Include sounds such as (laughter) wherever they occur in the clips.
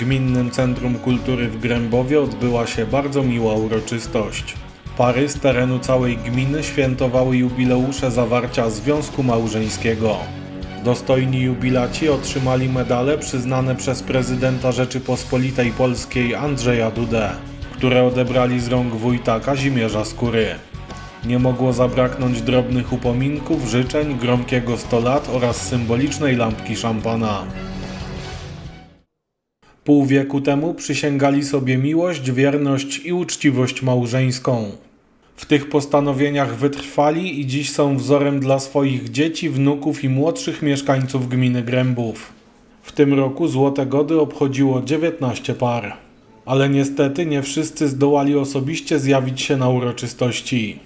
Gminnym Centrum Kultury w Grębowie odbyła się bardzo miła uroczystość. Pary z terenu całej gminy świętowały jubileusze zawarcia związku małżeńskiego. Dostojni jubilaci otrzymali medale przyznane przez prezydenta Rzeczypospolitej Polskiej Andrzeja Dudę, które odebrali z rąk wójta Kazimierza Skóry. Nie mogło zabraknąć drobnych upominków, życzeń, gromkiego 100 lat oraz symbolicznej lampki szampana. Pół wieku temu przysięgali sobie miłość, wierność i uczciwość małżeńską. W tych postanowieniach wytrwali i dziś są wzorem dla swoich dzieci, wnuków i młodszych mieszkańców gminy Grębów. W tym roku Złote Gody obchodziło 19 par. Ale niestety nie wszyscy zdołali osobiście zjawić się na uroczystości.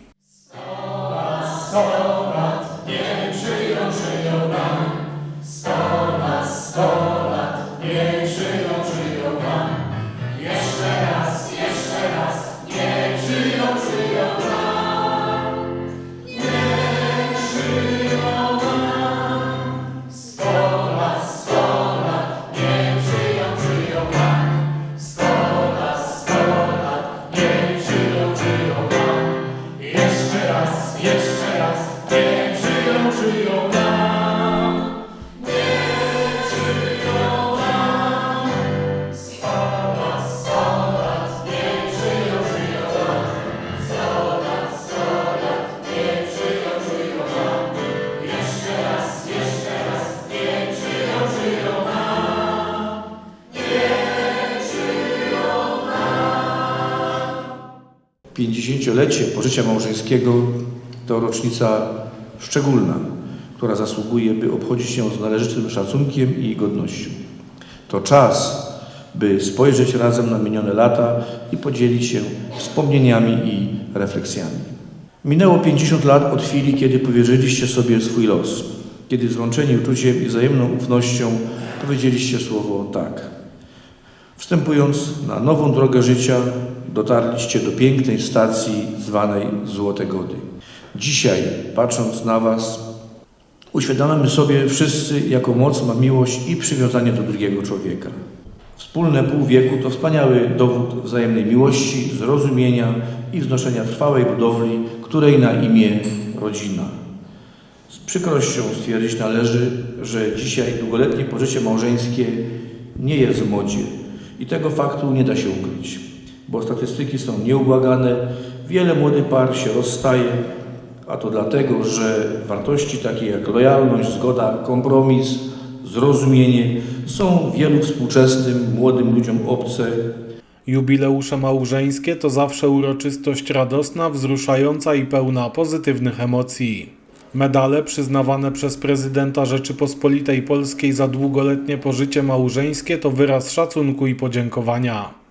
Pięćdziesięciolecie pożycia małżeńskiego to rocznica szczególna, która zasługuje, by obchodzić się z należytym szacunkiem i godnością. To czas, by spojrzeć razem na minione lata i podzielić się wspomnieniami i refleksjami. Minęło 50 lat od chwili, kiedy powierzyliście sobie swój los, kiedy złączeni uczuciem i wzajemną ufnością powiedzieliście słowo tak. Wstępując na nową drogę życia, dotarliście do pięknej stacji zwanej Złote Gody. Dzisiaj, patrząc na Was, uświadamiamy sobie wszyscy, jaką moc ma miłość i przywiązanie do drugiego człowieka. Wspólne pół wieku to wspaniały dowód wzajemnej miłości, zrozumienia i wznoszenia trwałej budowli, której na imię rodzina. Z przykrością stwierdzić należy, że dzisiaj długoletnie pożycie małżeńskie nie jest w modzie i tego faktu nie da się ukryć, bo statystyki są nieubłagane, wiele młodych par się rozstaje, a to dlatego, że wartości takie jak lojalność, zgoda, kompromis, zrozumienie są wielu współczesnym młodym ludziom obce Jubileusze małżeńskie to zawsze uroczystość radosna, wzruszająca i pełna pozytywnych emocji. Medale przyznawane przez prezydenta Rzeczypospolitej Polskiej za długoletnie pożycie małżeńskie to wyraz szacunku i podziękowania.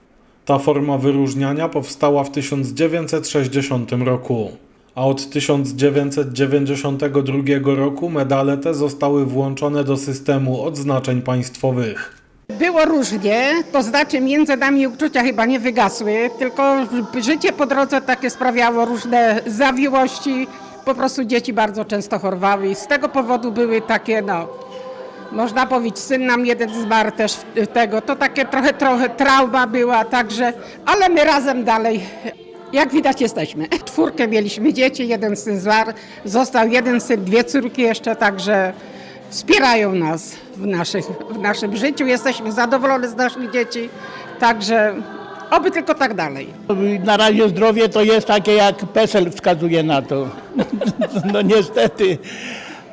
Ta forma wyróżniania powstała w 1960 roku, a od 1992 roku medale te zostały włączone do systemu odznaczeń państwowych. Było różnie, to znaczy między nami uczucia chyba nie wygasły, tylko życie po drodze takie sprawiało różne zawiłości. Po prostu dzieci bardzo często chorowały i z tego powodu były takie, no, można powiedzieć, syn nam jeden zmarł też tego, to takie trochę, trochę trauma była, także, ale my razem dalej, jak widać, jesteśmy. (laughs) Czwórkę mieliśmy dzieci, jeden syn zmarł, został jeden syn, dwie córki jeszcze, także wspierają nas w, naszych, w naszym życiu. Jesteśmy zadowolone z naszych dzieci, także oby tylko tak dalej. Na razie zdrowie to jest takie, jak PESEL wskazuje na to. (laughs) No niestety.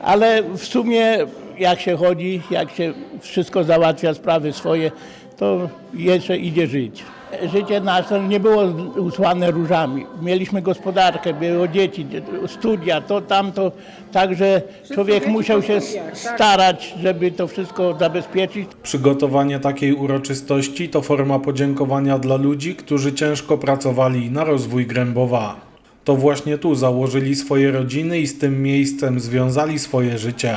Ale w sumie jak się chodzi, jak się wszystko załatwia, sprawy swoje, to jeszcze idzie żyć. Życie nasze nie było usłane różami. Mieliśmy gospodarkę, było dzieci, studia, to tamto. Także człowiek musiał się starać, żeby to wszystko zabezpieczyć. Przygotowanie takiej uroczystości to forma podziękowania dla ludzi, którzy ciężko pracowali na rozwój Grębowa. To właśnie tu założyli swoje rodziny i z tym miejscem związali swoje życie.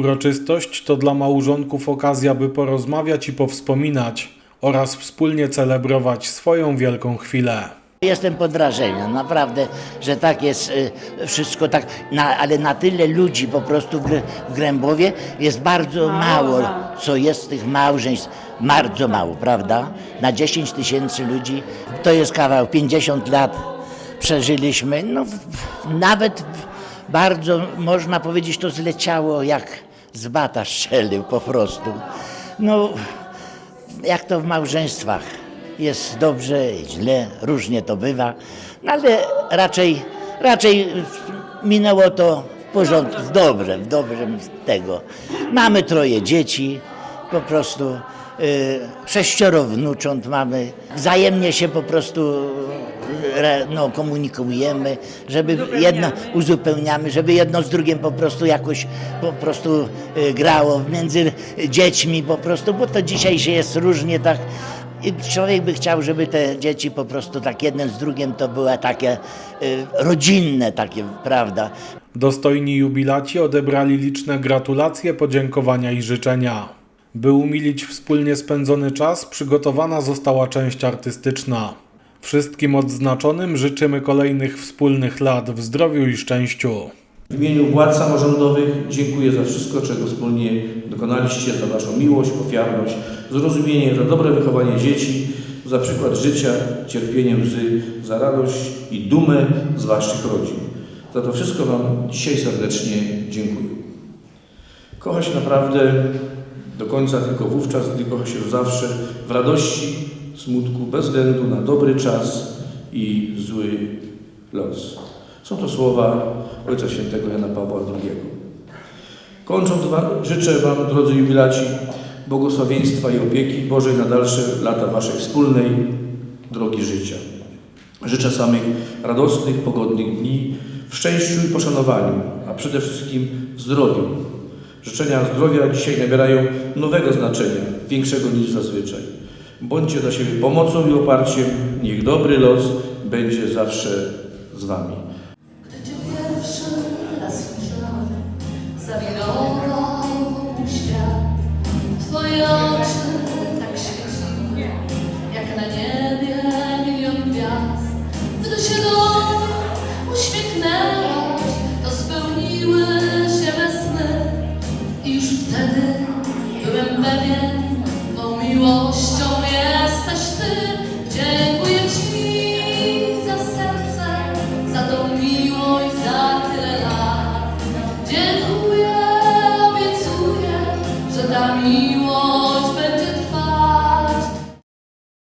Uroczystość to dla małżonków okazja, by porozmawiać i powspominać oraz wspólnie celebrować swoją wielką chwilę. Jestem pod wrażeniem, naprawdę, że tak jest y, wszystko tak, na, ale na tyle ludzi po prostu w, w Grębowie jest bardzo mało, co jest tych małżeństw, bardzo mało, prawda? Na 10 tysięcy ludzi to jest kawał, 50 lat przeżyliśmy, no w- nawet w- bardzo, można powiedzieć, to zleciało jak z bata strzelił po prostu. No, jak to w małżeństwach. Jest dobrze, źle, różnie to bywa, no ale raczej, raczej minęło to w porządku, w dobrem, w dobrem tego. Mamy troje dzieci, po prostu sześcioro wnucząt mamy, wzajemnie się po prostu y, no, komunikujemy, żeby jedno uzupełniamy, żeby jedno z drugim po prostu jakoś po prostu y, grało między dziećmi po prostu, bo to dzisiaj się jest różnie tak i człowiek by chciał, żeby te dzieci po prostu tak jeden z drugim to były takie y, rodzinne takie, prawda? Dostojni jubilaci odebrali liczne gratulacje, podziękowania i życzenia. By umilić wspólnie spędzony czas, przygotowana została część artystyczna. Wszystkim odznaczonym życzymy kolejnych wspólnych lat w zdrowiu i szczęściu. W imieniu władz samorządowych dziękuję za wszystko, czego wspólnie dokonaliście, za Waszą miłość, ofiarność, zrozumienie, za dobre wychowanie dzieci, za przykład życia, cierpienie łzy, za radość i dumę z Waszych rodzin. Za to wszystko Wam dzisiaj serdecznie dziękuję. Kocha się naprawdę do końca tylko wówczas, gdy kocha się zawsze, w radości, smutku, bez względu na dobry czas i zły los. Są to słowa Ojca Świętego Jana Pawła II. Kończąc, życzę Wam, drodzy jubilaci, błogosławieństwa i opieki Bożej na dalsze lata Waszej wspólnej drogi życia. Życzę samych radosnych, pogodnych dni, w szczęściu i poszanowaniu, a przede wszystkim w zdrowiu. Życzenia zdrowia dzisiaj nabierają nowego znaczenia, większego niż zazwyczaj. Bądźcie dla siebie pomocą i oparciem, niech dobry los będzie zawsze z Wami.